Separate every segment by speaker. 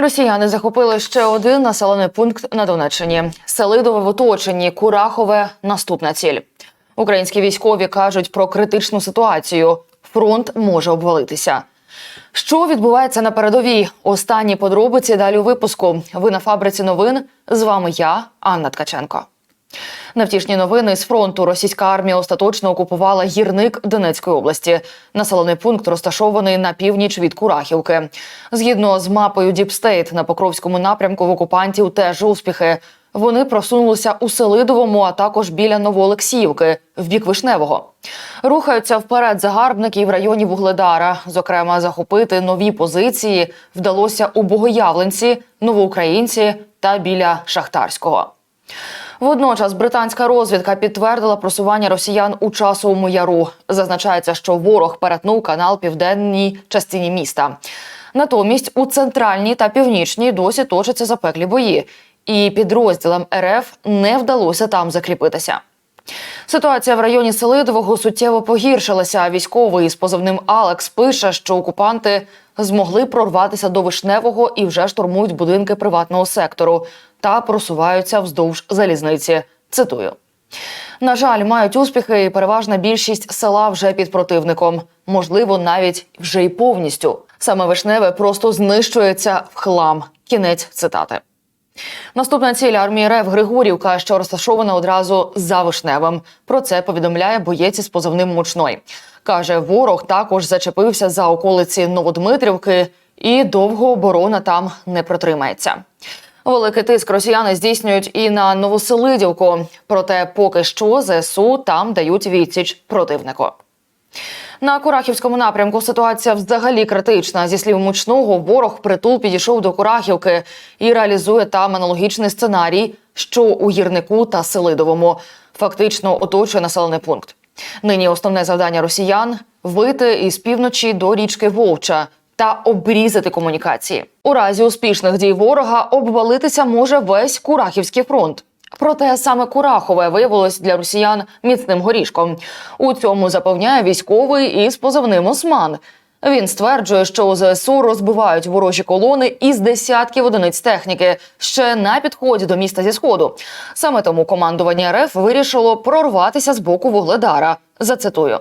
Speaker 1: Росіяни захопили ще один населений пункт на Донеччині. Селидове в оточенні, Курахове наступна ціль. Українські військові кажуть про критичну ситуацію. Фронт може обвалитися. Що відбувається на передовій? Останні подробиці далі у випуску. Ви на фабриці новин. З вами я, Анна Ткаченко. Навтішні новини з фронту російська армія остаточно окупувала гірник Донецької області. Населений пункт розташований на північ від Курахівки. Згідно з мапою Діпстейт на Покровському напрямку в окупантів теж успіхи. Вони просунулися у Селидовому, а також біля Новоолексіївки, в бік Вишневого. Рухаються вперед загарбники в районі Вугледара. Зокрема, захопити нові позиції вдалося у Богоявленці, Новоукраїнці та біля Шахтарського. Водночас британська розвідка підтвердила просування росіян у часовому яру. Зазначається, що ворог перетнув канал південній частині міста. Натомість у центральній та північній досі точаться запеклі бої, і підрозділам РФ не вдалося там закріпитися. Ситуація в районі Селидового суттєво погіршилася. Військовий із позивним Алекс пише, що окупанти змогли прорватися до вишневого і вже штурмують будинки приватного сектору та просуваються вздовж залізниці. Цитую. На жаль, мають успіхи, і переважна більшість села вже під противником. Можливо, навіть вже й повністю. Саме вишневе просто знищується в хлам. Кінець цитати. Наступна ціль армії РФ Григорівка, що розташована одразу за вишневим. Про це повідомляє боєць із позивним Мучной. Каже, ворог також зачепився за околиці Новодмитрівки, і довго оборона там не протримається. Великий тиск росіяни здійснюють і на Новоселидівку. Проте, поки що ЗСУ там дають відсіч противнику. На Курахівському напрямку ситуація взагалі критична. Зі слів мучного, ворог притул підійшов до Курахівки і реалізує там аналогічний сценарій, що у гірнику та Селидовому. Фактично оточує населений пункт. Нині основне завдання росіян вийти із півночі до річки Вовча та обрізати комунікації. У разі успішних дій ворога обвалитися може весь Курахівський фронт. Проте саме Курахове виявилось для росіян міцним горішком. У цьому запевняє військовий із позивним Осман. Він стверджує, що у ЗСУ розбивають ворожі колони із десятків одиниць техніки ще на підході до міста зі сходу. Саме тому командування РФ вирішило прорватися з боку Вугледара. Зацитую.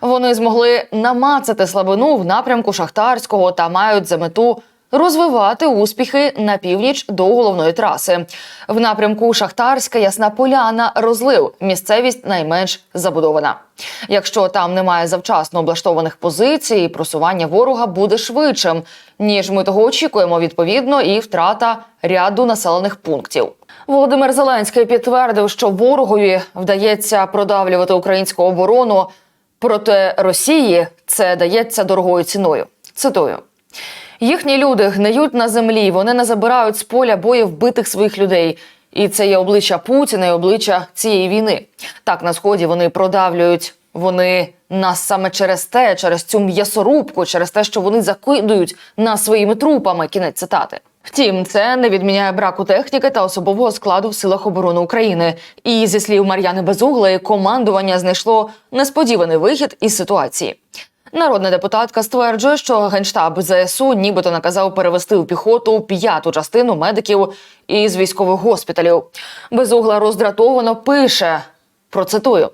Speaker 1: Вони змогли намацати слабину в напрямку Шахтарського та мають за мету розвивати успіхи на північ до головної траси. В напрямку Шахтарська, Ясна Поляна, розлив. Місцевість найменш забудована. Якщо там немає завчасно облаштованих позицій, просування ворога буде швидшим, ніж ми того очікуємо. Відповідно, і втрата ряду населених пунктів. Володимир Зеленський підтвердив, що ворогові вдається продавлювати українську оборону проти Росії. Це дається дорогою ціною. Цитую. Їхні люди гниють на землі, вони не забирають з поля бою вбитих своїх людей. І це є обличчя Путіна і обличчя цієї війни. Так на сході вони продавлюють. Вони нас саме через те, через цю м'ясорубку, через те, що вони закидують нас своїми трупами. Кінець цитати. Втім, це не відміняє браку техніки та особового складу в силах оборони України. І зі слів Мар'яни Безуглої, командування знайшло несподіваний вихід із ситуації. Народна депутатка стверджує, що генштаб ЗСУ нібито наказав перевести у піхоту п'яту частину медиків із військових госпіталів. Безугла роздратовано пише процитую.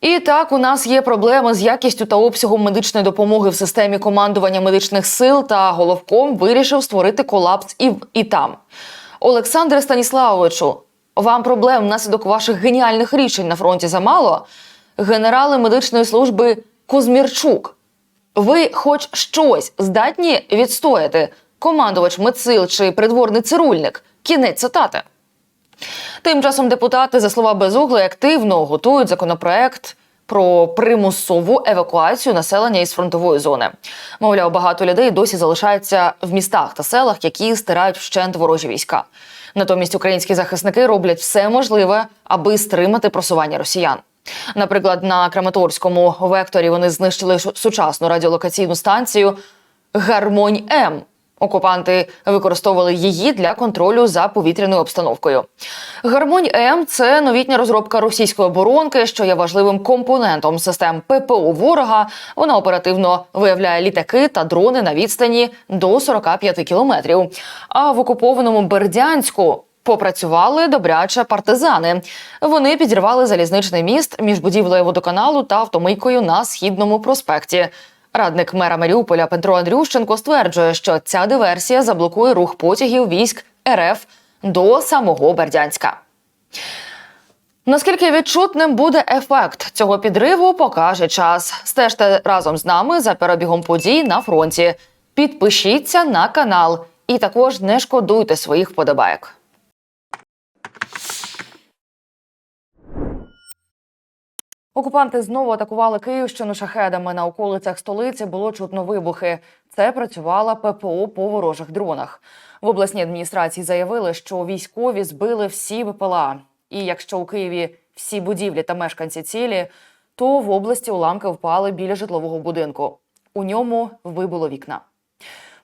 Speaker 1: І так, у нас є проблеми з якістю та обсягом медичної допомоги в системі командування медичних сил. Та головком вирішив створити колапс і, і там. Олександре Станіславовичу, вам проблем внаслідок ваших геніальних рішень на фронті замало. Генерали медичної служби Кузмірчук. Ви хоч щось здатні відстояти? Командувач медсил чи придворний цирульник? Кінець цитати. Тим часом депутати, за слова Безугли, активно готують законопроект про примусову евакуацію населення із фронтової зони. Мовляв, багато людей досі залишаються в містах та селах, які стирають вщент ворожі війська. Натомість українські захисники роблять все можливе, аби стримати просування росіян. Наприклад, на Краматорському векторі вони знищили сучасну радіолокаційну станцію Гармонь М. Окупанти використовували її для контролю за повітряною обстановкою. Гармонь М це новітня розробка російської оборонки, що є важливим компонентом систем ППО ворога. Вона оперативно виявляє літаки та дрони на відстані до 45 кілометрів. А в окупованому Бердянську попрацювали добряче партизани. Вони підірвали залізничний міст між будівлею водоканалу та автомийкою на східному проспекті. Радник мера Маріуполя Петро Андрющенко стверджує, що ця диверсія заблокує рух потягів військ РФ до самого Бердянська. Наскільки відчутним буде ефект цього підриву, покаже час. Стежте разом з нами за перебігом подій на фронті. Підпишіться на канал і також не шкодуйте своїх вподобайок. Окупанти знову атакували Київщину шахедами. На околицях столиці було чутно вибухи. Це працювала ППО по ворожих дронах. В обласній адміністрації заявили, що військові збили всі БПЛА. І якщо у Києві всі будівлі та мешканці цілі, то в області уламки впали біля житлового будинку. У ньому вибило вікна.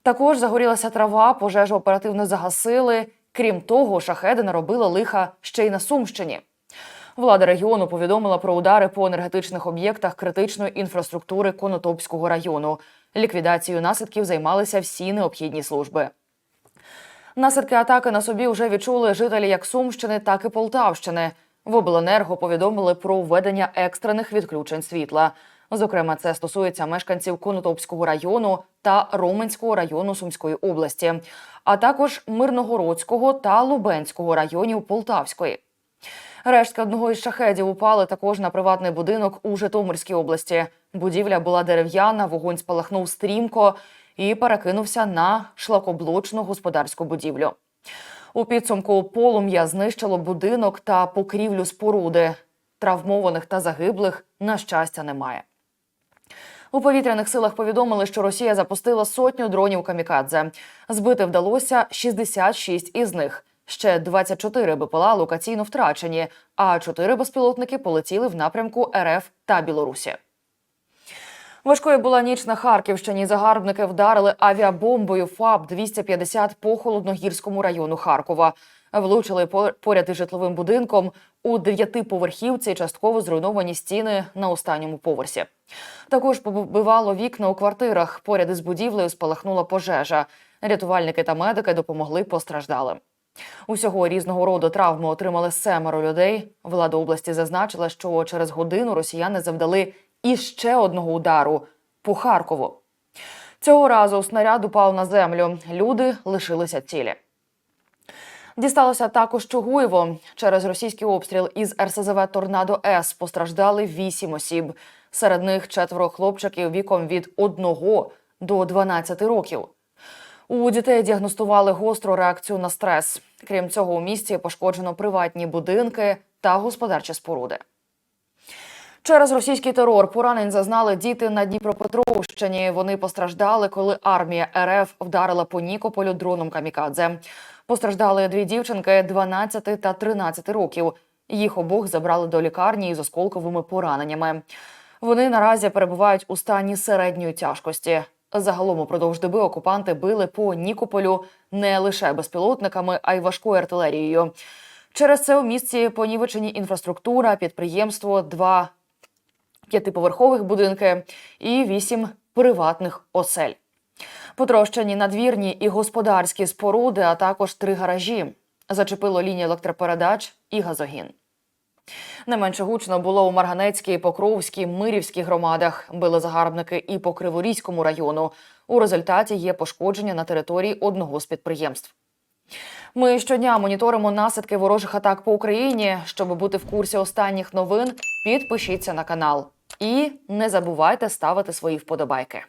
Speaker 1: Також загорілася трава, пожежу оперативно загасили. Крім того, шахеди наробили лиха ще й на Сумщині. Влада регіону повідомила про удари по енергетичних об'єктах критичної інфраструктури Конотопського району. Ліквідацією наслідків займалися всі необхідні служби. Наслідки атаки на собі вже відчули жителі як Сумщини, так і Полтавщини. В обленерго повідомили про введення екстрених відключень світла. Зокрема, це стосується мешканців Конотопського району та Роменського району Сумської області, а також Мирногородського та Лубенського районів Полтавської. Рештки одного із шахедів упали також на приватний будинок у Житомирській області. Будівля була дерев'яна, вогонь спалахнув стрімко і перекинувся на шлакоблочну господарську будівлю. У підсумку полум'я знищило будинок та покрівлю споруди. Травмованих та загиблих, на щастя, немає. У повітряних силах повідомили, що Росія запустила сотню дронів камікадзе. Збити вдалося 66 із них. Ще 24 БПЛА локаційно втрачені, а 4 безпілотники полетіли в напрямку РФ та Білорусі. Важкою була ніч на Харківщині. Загарбники вдарили авіабомбою ФАБ 250 по холодногірському району Харкова. Влучили поряд із житловим будинком у дев'ятиповерхівці. Частково зруйновані стіни на останньому поверсі. Також побивало вікна у квартирах. Поряд із будівлею спалахнула пожежа. Рятувальники та медики допомогли постраждалим. Усього різного роду травми отримали семеро людей. Влада області зазначила, що через годину росіяни завдали іще одного удару по Харкову. Цього разу снаряд упав на землю. Люди лишилися цілі. Дісталося також Чугуєво. Через російський обстріл із РСЗВ Торнадо С постраждали вісім осіб. Серед них четверо хлопчиків віком від 1 до 12 років. У дітей діагностували гостру реакцію на стрес. Крім цього, у місті пошкоджено приватні будинки та господарчі споруди. Через російський терор поранень зазнали діти на Дніпропетровщині. Вони постраждали, коли армія РФ вдарила по Нікополю дроном камікадзе. Постраждали дві дівчинки 12 та 13 років. Їх обох забрали до лікарні із осколковими пораненнями. Вони наразі перебувають у стані середньої тяжкості. Загалом упродовж доби окупанти били по Нікополю не лише безпілотниками, а й важкою артилерією. Через це у місті понівечені інфраструктура, підприємство, два п'ятиповерхових будинки і вісім приватних осель. Потрощені надвірні і господарські споруди, а також три гаражі. Зачепило лінії електропередач і газогін. Не менше гучно було у Марганецькій, Покровській, Мирівській громадах. Били загарбники і по Криворізькому району. У результаті є пошкодження на території одного з підприємств. Ми щодня моніторимо наслідки ворожих атак по Україні. Щоб бути в курсі останніх новин, підпишіться на канал і не забувайте ставити свої вподобайки.